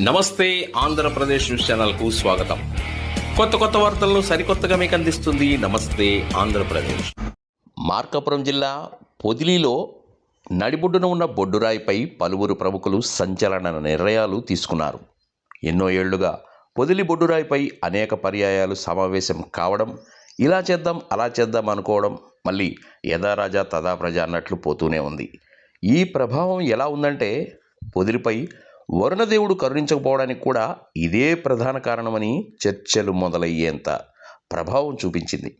నమస్తే ఆంధ్రప్రదేశ్ న్యూస్ ఛానల్కు స్వాగతం. కొత్త కొత్త వార్తలను సరికొత్తగా మీకు అందిస్తుంది నమస్తే ఆంధ్రప్రదేశ్. మార్కాపురం జిల్లా పొదిలిలో నడిబొడ్డున ఉన్న బొడ్డురాయిపై పలువురు ప్రముఖులు సంచలన నిర్ణయాలు తీసుకున్నారు. ఎన్నో ఏళ్ళుగా పొదిలి బొడ్డురాయిపై అనేక పర్యాయాలు సమావేశం కావడం ఇలా చేద్దాం అలా చేద్దాం అనుకోవడం మళ్ళీ యథారాజా తదా ప్రజ అన్నట్లు పోతూనే ఉంది. ఈ ప్రభావం ఎలా ఉందంటే పొదిలిపై వరుణదేవుడు కరుణించకపోవడానికి కూడా ఇదే ప్రధాన కారణమని చర్చలు మొదలయ్యేంత ప్రభావం చూపించింది.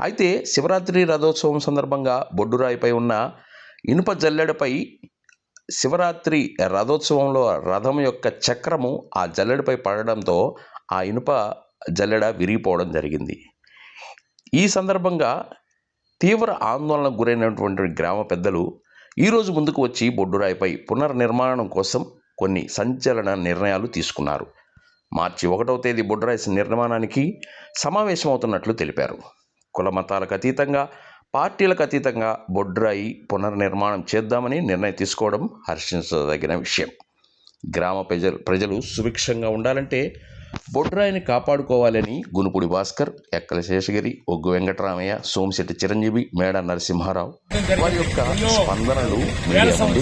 అయితే శివరాత్రి రథోత్సవం సందర్భంగా బొడ్డురాయిపై ఉన్న ఇనుప జల్లెడపై శివరాత్రి రథోత్సవంలో రథం యొక్క చక్రము ఆ జల్లెడపై పడడంతో ఆ ఇనుప జల్లెడ విరిగిపోవడం జరిగింది. ఈ సందర్భంగా తీవ్ర ఆందోళనకు గురైనటువంటి గ్రామ పెద్దలు ఈరోజు ముందుకు వచ్చి బొడ్డురాయిపై పునర్నిర్మాణం కోసం కొన్ని సంచలన నిర్ణయాలు తీసుకున్నారు. మార్చి ఒకటవ తేదీ బొడ్డురాయి నిర్మాణానికి సమావేశమవుతున్నట్లు తెలిపారు. కుల మతాలకు అతీతంగా పార్టీలకు అతీతంగా బొడ్రాయి పునర్నిర్మాణం చేద్దామని నిర్ణయం తీసుకోవడం హర్షించదగిన విషయం. గ్రామ ప్రజలు ప్రజలు సుభిక్షంగా ఉండాలంటే బొడ్రాయిని కాపాడుకోవాలని గునుపుడి భాస్కర్ ఎక్కల శేషగిరి ఒగ్గు వెంకటరామయ్య సోమిశెట్టి చిరంజీవి మేడ నరసింహారావు వారి యొక్క స్పందనలు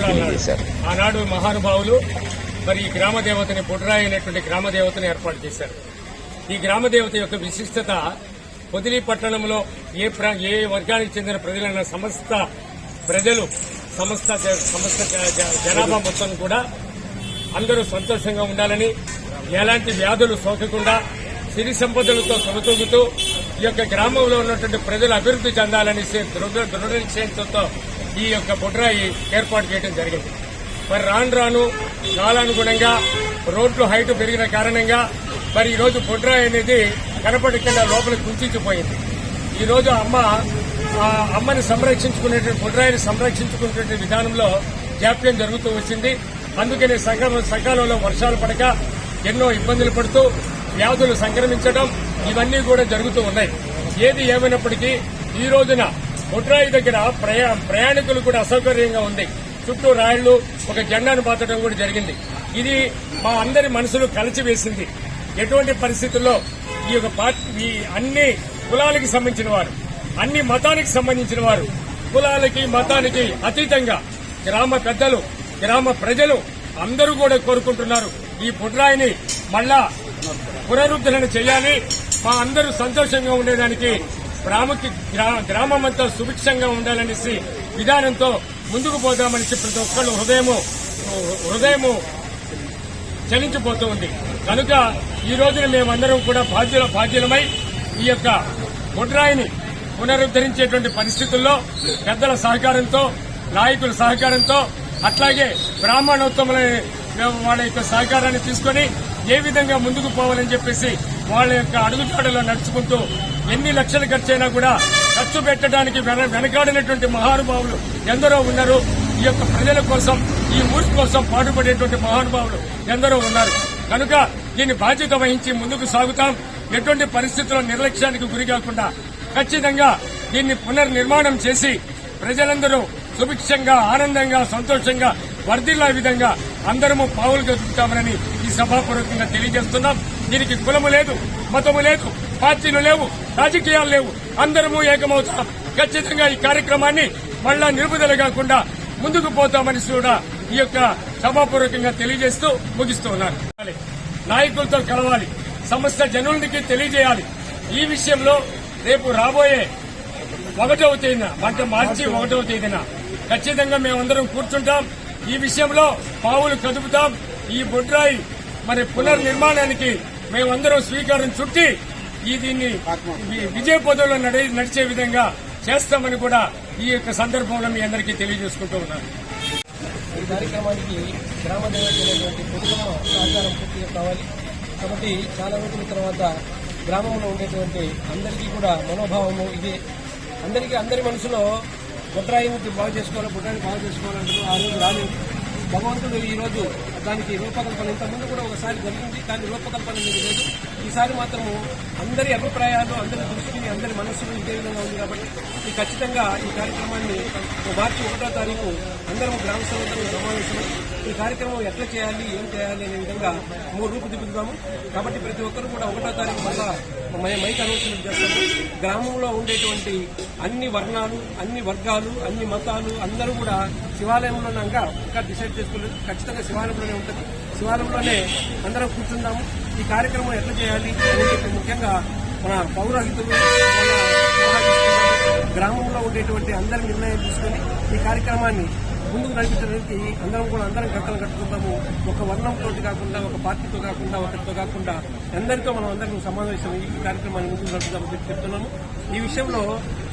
తెలియజేశారు. ఆనాడు మహానుభావులు మరి ఈ గ్రామ దేవతని బుడ్రాయి అనేటువంటి గ్రామ దేవతని ఏర్పాటు చేశారు. ఈ గ్రామ దేవత యొక్క విశిష్టత పొదిలి పట్టణంలో ఏ ఏ వర్గానికి చెందిన ప్రజలైన సమస్త ప్రజలు సమస్త సమస్త జనాభా మొత్తం కూడా అందరూ సంతోషంగా ఉండాలని ఎలాంటి వ్యాధులు సోకకుండా సిరి సంపదలతో సమతూగుతూ ఈ యొక్క గ్రామంలో ఉన్నటువంటి ప్రజలు అభివృద్ధి చెందాలని దృఢ దృఢ నిశ్చయంతో ఈ యొక్క బుడ్రాయి ఏర్పాటు చేయడం జరిగింది. మరి రాను రాను కాలానుగుణంగా రోడ్లు హైట్ పెరిగిన కారణంగా మరి ఈరోజు రోజు బుడ్రాయి అనేది కనపడకుండా లోపల కుంచుకుపోయింది ఈరోజు అమ్మ ఆ అమ్మని సంరక్షించుకునేటువంటి బుడ్రాయిని సంరక్షించుకునేటువంటి విధానంలో జాప్యం జరుగుతూ వచ్చింది. అందుకని సకాలంలో వర్షాలు పడక ఎన్నో ఇబ్బందులు పడుతూ వ్యాధులు సంక్రమించడం ఇవన్నీ కూడా జరుగుతూ ఉన్నాయి. ఏది ఏమైనప్పటికీ ఈ రోజున ముట్రాయి దగ్గర ప్రయా ప్రయాణికులు కూడా అసౌకర్యంగా ఉంది. చుట్టూ రాళ్ళు ఒక జెండాను పాతడం కూడా జరిగింది. ఇది మా అందరి మనసులు కలిచివేసింది. ఎటువంటి పరిస్థితుల్లో ఈ యొక్క పార్టీ ఈ అన్ని కులాలకి సంబంధించిన వారు అన్ని మతానికి సంబంధించిన వారు కులాలకి మతానికి అతీతంగా గ్రామ పెద్దలు గ్రామ ప్రజలు అందరూ కూడా కోరుకుంటున్నారు. ఈ బుడ్రాయిని మళ్ళా పునరుద్ధరణ చేయాలి. మా అందరూ సంతోషంగా ఉండేదానికి గ్రామకి గ్రా- గ్రామం అంతా సుభిక్షంగా ఉండాలనేసి విధానంతో ముందుకు పోదామని ప్రతి ఒక్కళ్ళు హృదయము హృదయము చలించిపోతూ ఉంది. కనుక ఈ రోజున మేమందరం కూడా బాధ్యుల బాధ్యులమై ఈ యొక్క బొడ్రాయిని పునరుద్ధరించేటువంటి పరిస్థితుల్లో పెద్దల సహకారంతో నాయకుల సహకారంతో అట్లాగే బ్రాహ్మణోత్తముల మేము వాళ్ళ యొక్క సహకారాన్ని తీసుకొని ఏ విధంగా ముందుకు పోవాలని చెప్పేసి వాళ్ళ యొక్క అడుగుజాడలో నడుచుకుంటూ ఎన్ని లక్షలు ఖర్చైనా కూడా ఖర్చు పెట్టడానికి వెన- వెనకాడినటువంటి మహానుభావులు ఎందరో ఉన్నారు. ఈ యొక్క ప్రజల కోసం ఈ ఊరి కోసం పాటుపడేటువంటి మహానుభావులు ఎందరో ఉన్నారు. కనుక దీన్ని బాధ్యత వహించి ముందుకు సాగుతాం. ఎటువంటి పరిస్థితుల్లో నిర్లక్ష్యానికి గురి కాకుండా ఖచ్చితంగా దీన్ని పునర్నిర్మాణం చేసి ప్రజలందరూ సుభిక్షంగా ఆనందంగా సంతోషంగా వర్దిల్లా విధంగా అందరము పావులు గదుపుతామని ఈ సభాపూర్వకంగా తెలియజేస్తున్నాం. దీనికి కులము లేదు మతము లేదు పార్టీలు లేవు రాజకీయాలు లేవు. అందరము ఏకమవుతాం. ఖచ్చితంగా ఈ కార్యక్రమాన్ని మళ్ళా నిలుపుదల కాకుండా ముందుకు పోతామని కూడా ఈ యొక్క సభాపూర్వకంగా తెలియజేస్తూ ముగిస్తూ ఉన్నారు నాయకులతో కలవాలి సమస్త జనులకి తెలియజేయాలి. ఈ విషయంలో రేపు రాబోయే ఒకటవ తేదీన అంటే మార్చి ఒకటవ తేదీన ఖచ్చితంగా మేమందరం కూర్చుంటాం. ఈ విషయంలో పావులు కదుపుతాం. ఈ బొడ్రాయి మరి పునర్నిర్మాణానికి మేమందరం స్వీకారం చుట్టి ఈ దీన్ని విజయ పదవిలో నడి- నడిచే విధంగా చేస్తామని కూడా ఈ యొక్క సందర్భంలో మీ అందరికీ తెలియజేసుకుంటూ ఉన్నాను. ఈ కార్యక్రమానికి గ్రామ దేవతైనటువంటి కుటుంబ సహకారం పూర్తిగా కావాలి. కాబట్టి చాలా రోజుల తర్వాత గ్రామంలో ఉండేటువంటి అందరికీ కూడా మనోభావము ఇది. అందరికీ అందరి మనసులో బుట్రాయిని బాగు చేసుకోవాలి బుట్రాయిని బాగు చేసుకోవాలంటారు ఆ రోజు రాలేదు. భగవంతుడు ఈ రోజు దానికి రూపకల్పన ఇంతకుముందు కూడా ఒకసారి జరిగింది కానీ రూపకల్పన మీకు లేదు. ఈసారి మాత్రము అందరి అభిప్రాయాలు అందరి దృష్టిని అందరి మనస్సులు ఇదే విధంగా ఉంది కాబట్టి ఈ ఖచ్చితంగా ఈ కార్యక్రమాన్ని మార్చి ఒకటో తారీఖు అందరం గ్రామ సభలో సమావేశమై ఈ కార్యక్రమం ఎట్లా చేయాలి ఏం చేయాలి అనే విధంగా మూడు రూపుదిద్దుతాము కాబట్టి ప్రతి ఒక్కరు కూడా ఒకటో తారీఖు మళ్ళా మైక్ అనౌన్స్మెంట్ చేస్తాము. గ్రామంలో ఉండేటువంటి అన్ని వర్ణాలు అన్ని వర్గాలు అన్ని మతాలు అందరూ కూడా శివాలయంలో ఇంకా ఇంకా డిసైడ్ చేసుకోలేదు. ఖచ్చితంగా శివాలయంలోనే ఉంటుంది. శివాలయంలోనే అందరం కూర్చుందాము. ఈ కార్యక్రమం ఎట్లా చేయాలి అని చెప్పి ముఖ్యంగా మన పౌరహితులు గ్రామంలో ఉండేటువంటి అందరి నిర్ణయం తీసుకుని ఈ కార్యక్రమాన్ని ముందుకు నడిపించడానికి అందరం కూడా అందరం కట్టలు కట్టుకుందాము. ఒక వర్ణంతో కాకుండా ఒక పార్టీతో కాకుండా ఒకరితో కాకుండా అందరితో మనం అందరం సమావేశం ఈ కార్యక్రమాన్ని ముందుకు నడుపుతామని చెప్పి చెప్తున్నాము. ఈ విషయంలో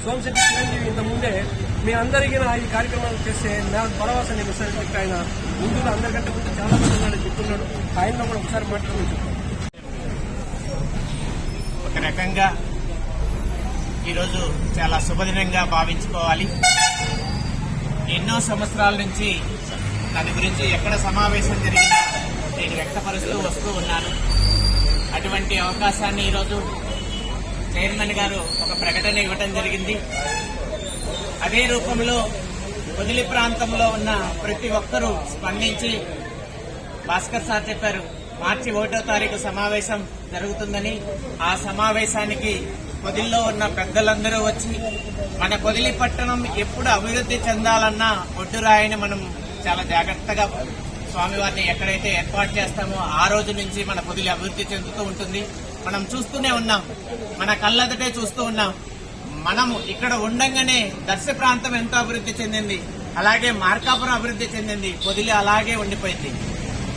సోమశెట్టి చిరంజీవి ఇంతకుముందే మీ అందరికీ నా ఈ కార్యక్రమాలు చేస్తే నా భరోసా నేను ఇస్తానని చెప్పి ఆయన ముందుగా అందరికంటే ముందు చాలా మంది ఉన్నాడని చెప్తున్నాడు. ఆయనలో కూడా ఒకసారి మాట్లాడమని ఒక రకంగా ఈరోజు చాలా శుభదినంగా భావించుకోవాలి. ఎన్నో సంవత్సరాల నుంచి దాని గురించి ఎక్కడ సమావేశం జరిగినా నేను వ్యక్తపరుస్తూ వస్తూ ఉన్నాను. అటువంటి అవకాశాన్ని ఈరోజు చైర్మన్ గారు ఒక ప్రకటన ఇవ్వటం జరిగింది. అదే రూపంలో వదిలి ప్రాంతంలో ఉన్న ప్రతి ఒక్కరూ స్పందించి భాస్కర్ సార్ చెప్పారు మార్చి ఒకటో తారీఖు సమావేశం జరుగుతుందని. ఆ సమావేశానికి పొదిల్లో ఉన్న పెద్దలందరూ వచ్చి మన పొదిలి పట్టణం ఎప్పుడు అభివృద్ధి చెందాలన్నా ఒడ్డురాయిని మనం చాలా జాగ్రత్తగా స్వామివారిని ఎక్కడైతే ఏర్పాటు చేస్తామో ఆ రోజు నుంచి మన పొదిలి అభివృద్ధి చెందుతూ ఉంటుంది. మనం చూస్తూనే ఉన్నాం. మన కళ్ళెదటే చూస్తూ ఉన్నాం. మనము ఇక్కడ ఉండగానే దర్శ ప్రాంతం ఎంతో అభివృద్ధి చెందింది. అలాగే మార్కాపురం అభివృద్ధి చెందింది. పొదిలి అలాగే ఉండిపోయింది.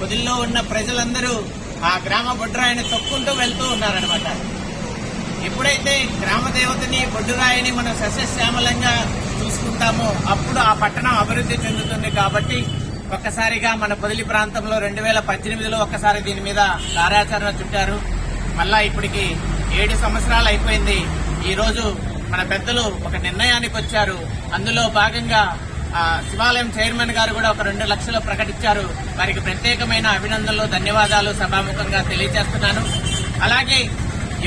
పొదిల్లో ఉన్న ప్రజలందరూ ఆ గ్రామ బొడ్రాయిని తొక్కుంటూ వెళ్తూ ఉన్నారనమాట ఎప్పుడైతే గ్రామ దేవతని బొడ్డురాయిని మనం సస్యశ్యామలంగా చూసుకుంటామో అప్పుడు ఆ పట్టణం అభివృద్ధి చెందుతుంది కాబట్టి ఒక్కసారిగా మన పొదిలి ప్రాంతంలో రెండు వేల పద్దెనిమిదిలో ఒక్కసారి దీని మీద కార్యాచరణ చుట్టారు. మళ్ళా ఇప్పటికి ఏడు సంవత్సరాలు అయిపోయింది. ఈరోజు మన పెద్దలు ఒక నిర్ణయానికి వచ్చారు. అందులో భాగంగా ఆ, శివాలయం చైర్మన్ గారు కూడా ఒక రెండు లక్షలు ప్రకటించారు. వారికి ప్రత్యేకమైన అభినందనలు ధన్యవాదాలు సభాముఖంగా తెలియజేస్తున్నాను. అలాగే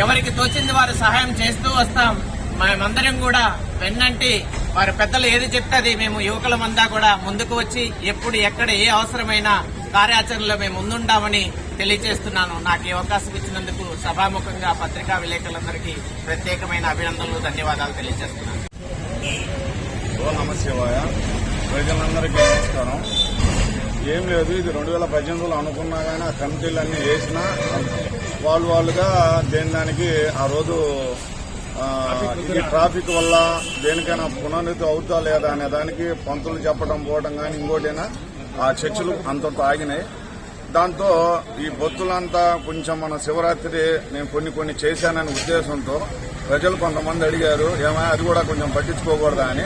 ఎవరికి తోచింది వారు సహాయం చేస్తూ వస్తాం. మేమందరం కూడా వెన్నంటి వారి పెద్దలు ఏది చెప్తే మేము యువకులమంతా కూడా ముందుకు వచ్చి ఎప్పుడు ఎక్కడ ఏ అవసరమైన కార్యాచరణలో మేము ముందుంటామని తెలియజేస్తున్నాను. నాకు ఈ అవకాశం ఇచ్చినందుకు సభాముఖంగా పత్రికా విలేకరులందరికీ ప్రత్యేకమైన అభినందనలు ధన్యవాదాలు తెలియజేస్తున్నాను. ఓ ప్రజలందరికీ నమస్కారం. ఏం లేదు ఇది రెండు వేల పద్దెనిమిదిలో అనుకున్నా కానీ ఆ కమిటీలన్నీ వేసినా వాళ్ళు వాళ్ళుగా దేని దానికి ఆ రోజు ఇది ట్రాఫిక్ వల్ల దేనికైనా పునరుద్ధి అవుతా లేదా అనే దానికి పంతులు చెప్పడం పోవడం కానీ ఇంకోటైనా ఆ చర్చలు అంతంత ఆగినాయి. దాంతో ఈ బొత్తులంతా కొంచెం మన శివరాత్రి నేను కొన్ని కొన్ని చేశాననే ఉద్దేశంతో ప్రజలు కొంతమంది అడిగారు ఏమైనా అది కూడా కొంచెం పట్టించుకోకూడదా అని?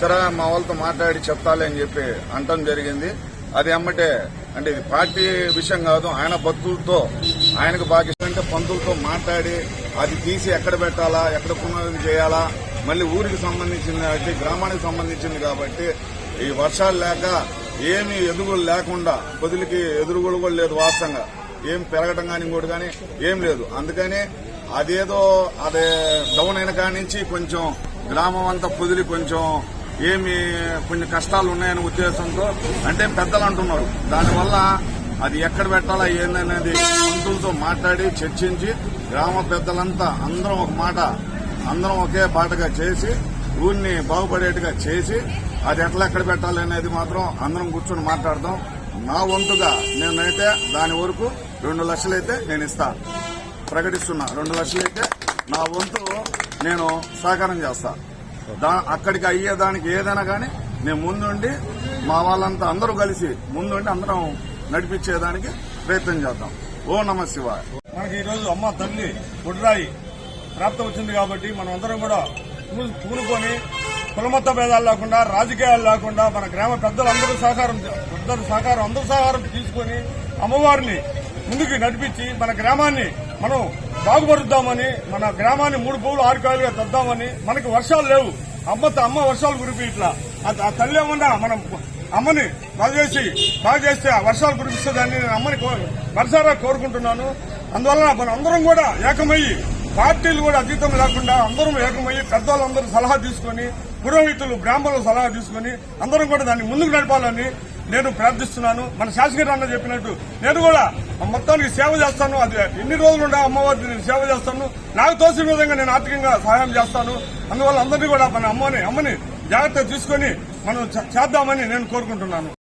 సరే మా వాళ్ళతో మాట్లాడి చెప్తాలి అని చెప్పి అంటం జరిగింది. అది అమ్మటే అంటే ఇది పార్టీ విషయం కాదు ఆయన భక్తులతో ఆయనకు బాగా ఇష్టం పంతులతో మాట్లాడి అది తీసి ఎక్కడ పెట్టాలా ఎక్కడ పునరుద్ధరణ చేయాలా మళ్ళీ ఊరికి సంబంధించింది కాబట్టి గ్రామానికి సంబంధించింది కాబట్టి ఈ వర్షాలు లేక ఏమి ఎదుగులు లేకుండా పొదిలికి ఎదురుగులు కూడా లేదు వాస్తవంగా. ఏం పెరగటం కానీ ఇంకోటి కానీ ఏం లేదు. అందుకని అదేదో అదే డౌన్ అయిన కాడి నుంచి కొంచెం గ్రామం అంతా పొదిలి కొంచెం ఏమి కొన్ని కష్టాలు ఉన్నాయనే ఉద్దేశంతో అంటే పెద్దలు అంటున్నారు. దానివల్ల అది ఎక్కడ పెట్టాలా ఏందనేది మంత్రులతో మాట్లాడి చర్చించి గ్రామ పెద్దలంతా అందరం ఒక మాట అందరం ఒకే బాటగా చేసి ఊరిని బాగుపడేట్టుగా చేసి అది ఎట్లా ఎక్కడ పెట్టాలి అనేది మాత్రం అందరం కూర్చొని మాట్లాడదాం. నా వంతుగా నేనైతే దాని వరకు రెండు లక్షలైతే నేను ఇస్తా. ప్రకటిస్తున్నా. రెండు లక్షలైతే నా వంతు నేను సహకారం చేస్తా. దా అక్కడికి అయ్యేదానికి ఏదైనా కానీ నేను ముందుండి మా వాళ్ళంతా అందరూ కలిసి ముందుండి అందరం నడిపించేదానికి ప్రయత్నం చేద్దాం. ఓ నమ శివాయ. మనకి ఈరోజు అమ్మ తల్లి బుడ్రాయి ప్రాప్తం వచ్చింది కాబట్టి మనం అందరం కూడా పూనుకొని కులమత భేదాలు లేకుండా రాజకీయాలు లేకుండా మన గ్రామ పెద్దలందరూ సహకారం పెద్దల సహకారం అందరూ సహకారం తీసుకొని అమ్మవారిని ముందుకు నడిపించి మన గ్రామాన్ని మనం బాగుపరుద్దామని మన గ్రామాన్ని మూడు పువ్వులు ఆరు కాయలుగా తెద్దామని మనకి వర్షాలు లేవు. అమ్మ అమ్మ వర్షాలు కురిపి ఇట్లా. ఆ తల్లి ఏమన్నా మనం అమ్మని బాగా చేసి బాగా చేస్తే ఆ వర్షాలు కురిపిస్తుందని నేను అమ్మని కో- మనసారా కోరుకుంటున్నాను. అందువల్ల మన అందరం కూడా ఏకమయ్యి పార్టీలు కూడా అతీతం లేకుండా అందరం ఏకమయ్యి పెద్దవాళ్ళందరూ సలహా తీసుకొని పురోహితులు బ్రాహ్మణులు సలహా తీసుకొని అందరం కూడా దాన్ని ముందుకు నడపాలని నేను ప్రార్థిస్తున్నాను. మన శాసగిరి అన్న చెప్పినట్టు నేను కూడా మొత్తానికి సేవ చేస్తాను. అది ఎన్ని రోజులు ఉండే అమ్మవారికి నేను సేవ చేస్తాను. నాకు తోసిన విధంగా నేను ఆర్థికంగా సహాయం చేస్తాను. అందువల్ల అందరినీ కూడా మన అమ్మని అమ్మని జాగ్రత్త తీసుకొని మనం చేద్దామని నేను కోరుకుంటున్నాను.